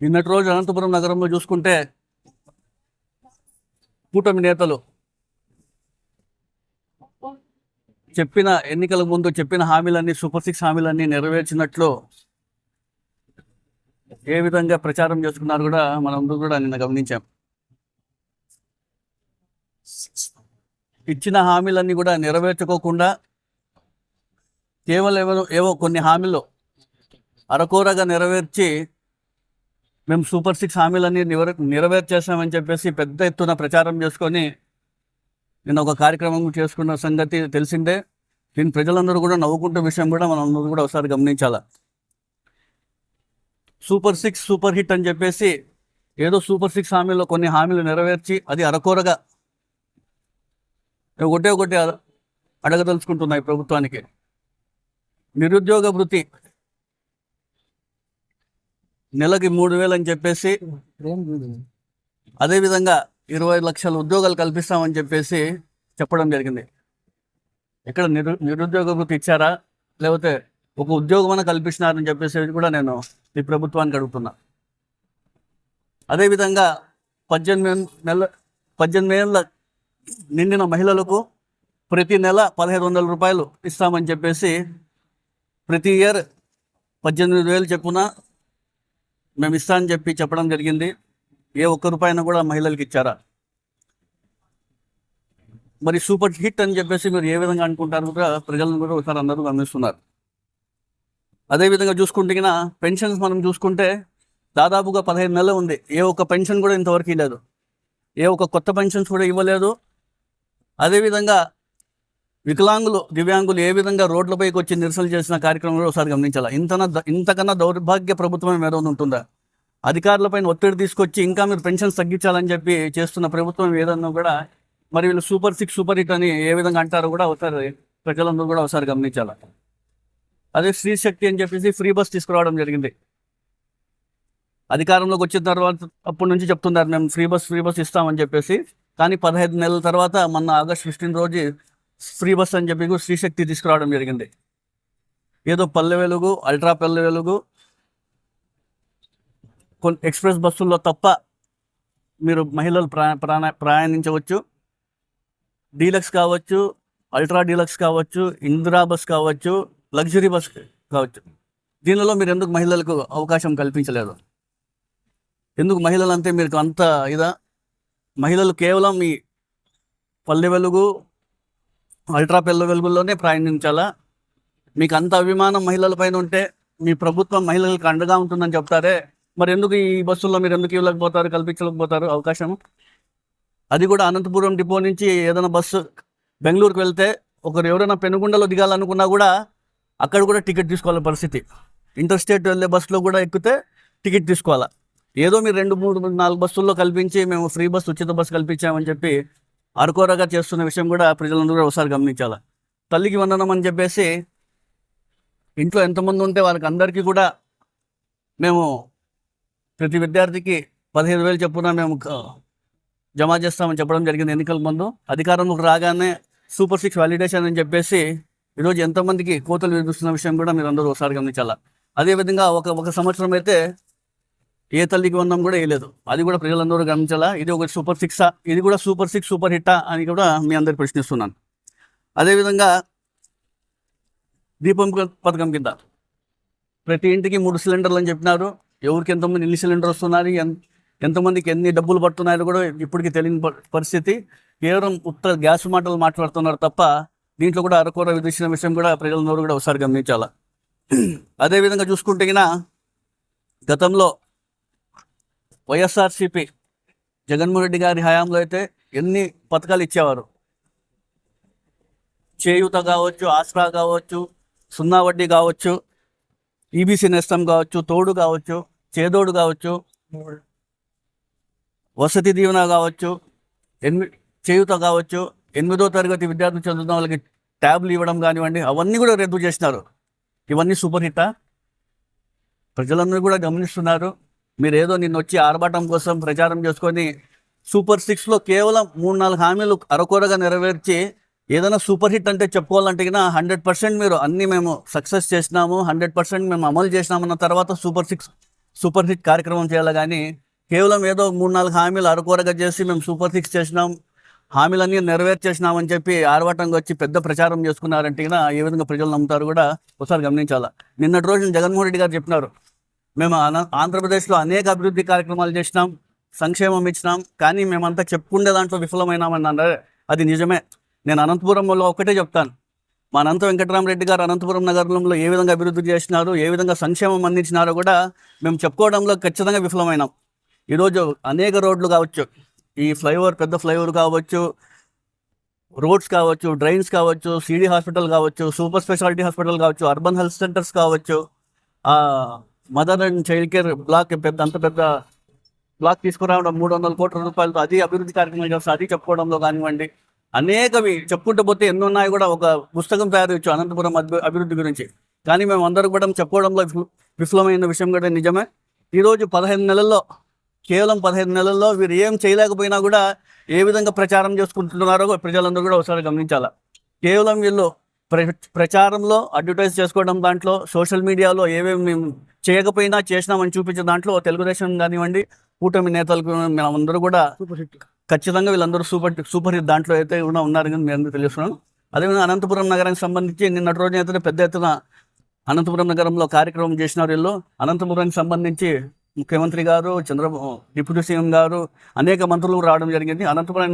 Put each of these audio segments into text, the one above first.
నిన్నటి రోజు అనంతపురం నగరంలో చూసుకుంటే కూటమి నేతలు చెప్పిన ఎన్నికల ముందు చెప్పిన హామీలన్నీ సూపర్ సిక్స్ హామీలన్నీ నెరవేర్చినట్లు ఏ విధంగా ప్రచారం చేసుకున్నారు కూడా మనందరూ కూడా నిన్న గమనించాం. ఇచ్చిన హామీలన్నీ కూడా నెరవేర్చుకోకుండా కేవలం ఏవో కొన్ని హామీలు అరకోరగా నెరవేర్చి మేము సూపర్ సిక్స్ హామీలన్నీ నివర నెరవేర్చేసామని చెప్పేసి పెద్ద ఎత్తున ప్రచారం చేసుకొని నేను ఒక కార్యక్రమం చేసుకున్న సంగతి తెలిసిందే. దీని ప్రజలందరూ కూడా నవ్వుకుంటున్న విషయం కూడా మనం అందరూ కూడా ఒకసారి గమనించాల. సూపర్ సిక్స్ సూపర్ హిట్ అని చెప్పేసి ఏదో సూపర్ సిక్స్ హామీలో కొన్ని హామీలు నెరవేర్చి అది అరకోరగా ఒకటే ఒకటి అడగదలుచుకుంటున్నాయి ప్రభుత్వానికి. నిరుద్యోగ వృత్తి నెలకి మూడు వేలు అని చెప్పేసి అదేవిధంగా ఇరవై లక్షల ఉద్యోగాలు కల్పిస్తామని చెప్పేసి చెప్పడం జరిగింది. ఇక్కడ నిరు నిరుద్యోగ వృత్తి ఇచ్చారా? లేకపోతే ఒక ఉద్యోగం కల్పిస్తున్నారని చెప్పేసి కూడా నేను ఈ ప్రభుత్వానికి అడుగుతున్నా. అదేవిధంగా పద్దెనిమిది నెల పద్దెనిమిది ఏళ్ళ నిండిన మహిళలకు ప్రతి నెల పదహైదు వందల రూపాయలు ఇస్తామని చెప్పేసి ప్రతి ఇయర్ పద్దెనిమిది వేలు చెప్పున మేము ఇస్తా అని చెప్పి చెప్పడం జరిగింది. ఏ ఒక్క రూపాయిన కూడా మహిళలకు ఇచ్చారా? మరి సూపర్ హిట్ అని చెప్పేసి మీరు ఏ విధంగా అనుకుంటారు కూడా ప్రజలను కూడా ఒకసారి అందరూ గమనిస్తున్నారు. అదేవిధంగా చూసుకుంటే గిన పెన్షన్స్ మనం చూసుకుంటే దాదాపుగా పదహైదు నెలలు ఉంది. ఏ ఒక్క పెన్షన్ కూడా ఇంతవరకు ఇవ్వలేదు ఏ ఒక్క కొత్త పెన్షన్స్ కూడా ఇవ్వలేదు. అదేవిధంగా వికలాంగులు దివ్యాంగులు ఏ విధంగా రోడ్లపైకి వచ్చి నిరసన చేసిన కార్యక్రమంలో ఒకసారి గమనించాలి? ఇంతన ఇంతకన్నా దౌర్భాగ్య ప్రభుత్వం ఏదో ఉంటుందా? అధికారులపైన ఒత్తిడి తీసుకొచ్చి ఇంకా మీరు పెన్షన్స్ తగ్గించాలని చెప్పి చేస్తున్న ప్రభుత్వం ఏదన్నా కూడా మరి వీళ్ళు సూపర్ సిక్స్ సూపర్ హిట్ అని ఏ విధంగా అంటారో కూడా ఒకసారి ప్రజలందరూ కూడా ఒకసారి గమనించాలి? అదే స్త్రీ శక్తి అని చెప్పేసి ఫ్రీ బస్ తీసుకురావడం జరిగింది. అధికారంలోకి వచ్చిన తర్వాత అప్పటి నుంచి చెప్తున్నారు మేము ఫ్రీ బస్ ఫ్రీ బస్ ఇస్తామని చెప్పేసి. కానీ పదహైదు నెలల తర్వాత మొన్న ఆగస్ట్ ఫిఫ్టీన్ రోజు ఫ్రీ బస్ అని చెప్పి శ్రీశక్తి స్త్రీ శక్తి తీసుకురావడం జరిగింది. ఏదో పల్లె వెలుగు అల్ట్రా పల్లె వెలుగు. కొన్ని ఎక్స్ప్రెస్ బస్సుల్లో తప్ప మీరు మహిళలు ప్రా ప్రయాణించవచ్చు. డీలక్స్ కావచ్చు అల్ట్రా డీలక్స్ కావచ్చు ఇందిరా బస్ కావచ్చు లగ్జరీ బస్ కావచ్చు. దీనిలో మీరు ఎందుకు మహిళలకు అవకాశం కల్పించలేదు? ఎందుకు మహిళలు అంతే మీరు అంత ఇదా? మహిళలు కేవలం ఈ పల్లె వెలుగు అల్ట్రా పల్లె వెలుగుల్లోనే ప్రయాణించాలా? మీకు అంత అభిమానం మహిళల పైన ఉంటే మీ ప్రభుత్వం మహిళలకు అండగా ఉంటుందని చెప్తారే. మరి ఎందుకు ఈ బస్సుల్లో మీరు ఎందుకు ఇవ్వలేకపోతారు కల్పించలేకపోతారు అవకాశం? అది కూడా అనంతపురం డిపో నుంచి ఏదైనా బస్సు బెంగళూరుకు వెళ్తే ఒకరు ఎవరైనా పెనుగుండలో దిగాలనుకున్నా కూడా అక్కడ కూడా టికెట్ తీసుకోవాలి పరిస్థితి. ఇంటర్ స్టేట్ వెళ్ళే బస్సులో కూడా ఎక్కితే టికెట్ తీసుకోవాలా? ఏదో మీరు రెండు మూడు నాలుగు బస్సుల్లో కల్పించి మేము ఫ్రీ బస్సు ఉచిత బస్సు కల్పించామని చెప్పి అరకొరగా చేస్తున్న విషయం కూడా ప్రజలందరూ కూడా ఒకసారి గమనించాలి? తల్లికి వందనం అని చెప్పేసి ఇంట్లో ఎంతమంది ఉంటే వాళ్ళకి అందరికీ కూడా మేము ప్రతి విద్యార్థికి పదిహేను వేలు చెప్పున మేము జమ చేస్తామని చెప్పడం జరిగింది ఎన్నికల ముందు. అధికారంలోకి రాగానే సూపర్ సిక్స్ వాలిడేషన్ అని చెప్పేసి ఈరోజు ఎంతమందికి కోతలు వినిపిస్తున్న విషయం కూడా మీరు అందరూ ఒకసారి గమనించాలా? అదేవిధంగా ఒక ఒక సంవత్సరం అయితే ఏ తల్లికి వందం కూడా వేయలేదు. అది కూడా ప్రజలందరూ గమనించాలా? ఇది ఒక సూపర్ సిక్సా ఇది కూడా సూపర్ సిక్స్ సూపర్ హిట్టా అని కూడా మీ అందరు ప్రశ్నిస్తున్నాను. అదేవిధంగా దీపం పథకం కింద ప్రతి ఇంటికి మూడు సిలిండర్లు అని చెప్పినారు. ఎవరికి ఎంతమంది ఎన్ని సిలిండర్ వస్తున్నారు? ఎంతమందికి ఎన్ని డబ్బులు పడుతున్నాయో కూడా ఇప్పటికీ తెలియని పరిస్థితి. కేవలం ఉత్తర గ్యాస్ మాటలు మాట్లాడుతున్నారు తప్ప దీంట్లో కూడా అరకొర విధించిన విషయం కూడా ప్రజలందరూ కూడా ఒకసారి గమనించాలా? అదేవిధంగా చూసుకుంటే గతంలో వైఎస్ఆర్సిపి జగన్మోహన్ రెడ్డి గారి హయాంలో అయితే ఎన్ని పథకాలు ఇచ్చేవారు? చేయూత కావచ్చు ఆసరా కావచ్చు సున్నా వడ్డీ కావచ్చు ఈబీసీ నేస్తం కావచ్చు తోడు కావచ్చు చేదోడు కావచ్చు వసతి దీవెన కావచ్చు ఎనిమి చేయూత కావచ్చు ఎనిమిదో తరగతి విద్యార్థులు చదువుతున్న వాళ్ళకి ట్యాబ్లు ఇవ్వడం కానివ్వండి అవన్నీ కూడా రద్దు చేసినారు. ఇవన్నీ సూపర్ హిట్టా? ప్రజలందరూ కూడా గమనిస్తున్నారు. మీరు ఏదో నిన్న వచ్చి ఆర్భాటం కోసం ప్రచారం చేసుకొని సూపర్ సిక్స్లో కేవలం మూడు నాలుగు హామీలు అరకొరగా నెరవేర్చి ఏదైనా సూపర్ హిట్ అంటే చెప్పుకోవాలంటే హండ్రెడ్ పర్సెంట్ మీరు అన్నీ మేము సక్సెస్ చేసినాము హండ్రెడ్ పర్సెంట్ మేము అమలు చేసినామన్న తర్వాత సూపర్ సిక్స్ సూపర్ హిట్ కార్యక్రమం చేయాలి కానీ కేవలం ఏదో మూడు నాలుగు హామీలు అరకొరగా చేసి మేము సూపర్ సిక్స్ చేసినాం హామీలన్నీ నెరవేర్చేసినామని చెప్పి ఆర్వాటంగా వచ్చి పెద్ద ప్రచారం చేసుకున్నారంటే ఏ విధంగా ప్రజలు నమ్ముతారు కూడా ఒకసారి గమనించాలా. నిన్నటి రోజున జగన్మోహన్ రెడ్డి గారు చెప్పినారు మేము ఆంధ్రప్రదేశ్లో అనేక అభివృద్ధి కార్యక్రమాలు చేసినాం సంక్షేమం ఇచ్చినాం కానీ మేమంతా చెప్పుకునే దాంట్లో విఫలమైనామని అన్నారు. అది నిజమే. నేను అనంతపురంలో ఒకటే చెప్తాను. మా అనంత వెంకటరామరెడ్డి గారు అనంతపురం నగరంలో ఏ విధంగా అభివృద్ధి చేసినారు ఏ విధంగా సంక్షేమం అందించినారో కూడా మేము చెప్పుకోవడంలో ఖచ్చితంగా విఫలమైనాం. ఈరోజు అనేక రోడ్లు కావచ్చు ఈ ఫ్లైఓవర్ పెద్ద ఫ్లైఓవర్ కావచ్చు రోడ్స్ కావచ్చు డ్రైన్స్ కావచ్చు సిడి హాస్పిటల్ కావచ్చు సూపర్ స్పెషాలిటీ హాస్పిటల్ కావచ్చు అర్బన్ హెల్త్ సెంటర్స్ కావచ్చు mother and child care block పెద్ద అంత పెద్ద బ్లాక్ తీసుకురావడం మూడు వందల కోట్ల రూపాయలతో అది అభివృద్ధి కార్యక్రమం చేస్తారు అది చెప్పుకోవడంలో కానివ్వండి. అనేకవి చెప్పుకుంటూ పోతే ఎన్నో ఉన్నాయి కూడా ఒక పుస్తకం తయారు చేయొచ్చు అనంతపురం అభివృద్ధి గురించి. కానీ మేము అందరూ కూడా చెప్పుకోవడంలో విఫలమైన విషయం కూడా నిజమే. ఈరోజు పదహైదు నెలల్లో కేవలం పదహైదు నెలల్లో వీరు ఏం చేయలేకపోయినా కూడా ఏ విధంగా ప్రచారం చేసుకుంటున్నారో ప్రజలందరూ కూడా ఒకసారి గమనించాలి. కేవలం వీళ్ళు ప్రచారంలో అడ్వర్టైజ్ చేసుకోవడం దాంట్లో సోషల్ మీడియాలో ఏమేమి మేము చేయకపోయినా చేసినామని చూపించే దాంట్లో తెలుగుదేశం కానివ్వండి కూటమి నేతలకు మేమందరూ కూడా సూపర్ హిట్. ఖచ్చితంగా వీళ్ళందరూ సూపర్ సూపర్ హిట్ దాంట్లో అయితే కూడా ఉన్నారని మీ అందరూ తెలుస్తున్నాను అదేవిధంగా అనంతపురం నగరానికి సంబంధించి నిన్నటి రోజున అయితే పెద్ద ఎత్తున అనంతపురం నగరంలో కార్యక్రమం చేసినారు వీళ్ళు. అనంతపురానికి సంబంధించి ముఖ్యమంత్రి గారు చంద్రబాబు డిప్యూటీ సీఎం గారు అనేక మంత్రులు రావడం జరిగింది. అనంతపురం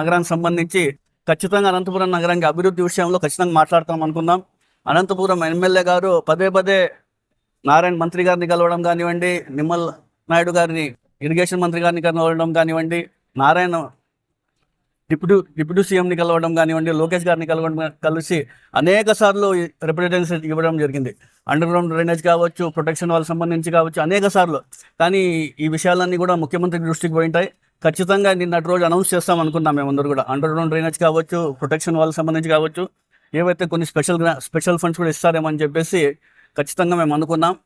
నగరానికి సంబంధించి ఖచ్చితంగా అనంతపురం నగరానికి అభివృద్ధి విషయంలో ఖచ్చితంగా మాట్లాడతాం అనుకుందాం. అనంతపురం ఎమ్మెల్యే గారు పదే పదే నారాయణ మంత్రి గారిని కలవడం కానివ్వండి నిమ్మల్ నాయుడు గారిని ఇరిగేషన్ మంత్రి గారిని కలవడం కానివ్వండి నారాయణ డిప్యూటీ డిప్యూటీ సీఎంని కలవడం కానివ్వండి లోకేష్ గారిని కలవడం కలిసి అనేక సార్లు రిప్రజెంటేషన్ ఇవ్వడం జరిగింది. అండర్ గ్రౌండ్ డ్రైనేజ్ కావచ్చు ప్రొటెక్షన్ వాళ్ళకి సంబంధించి కావచ్చు అనేక సార్లు. కానీ ఈ విషయాలన్నీ కూడా ముఖ్యమంత్రి దృష్టికి పోయింటాయి. ఖచ్చితంగా నిన్నటి రోజు అనౌన్స్ చేస్తాం అనుకున్నాం మేమందరూ కూడా. అండర్ గ్రౌండ్ డ్రైనేజ్ కావచ్చు ప్రొటెక్షన్ వాళ్ళకి సంబంధించి కావచ్చు ఏవైతే కొన్ని స్పెషల్ గ్రా- స్పెషల్ ఫండ్స్ కూడా ఇస్తారేమని చెప్పేసి ఖచ్చితంగా మేము అనుకున్నాం.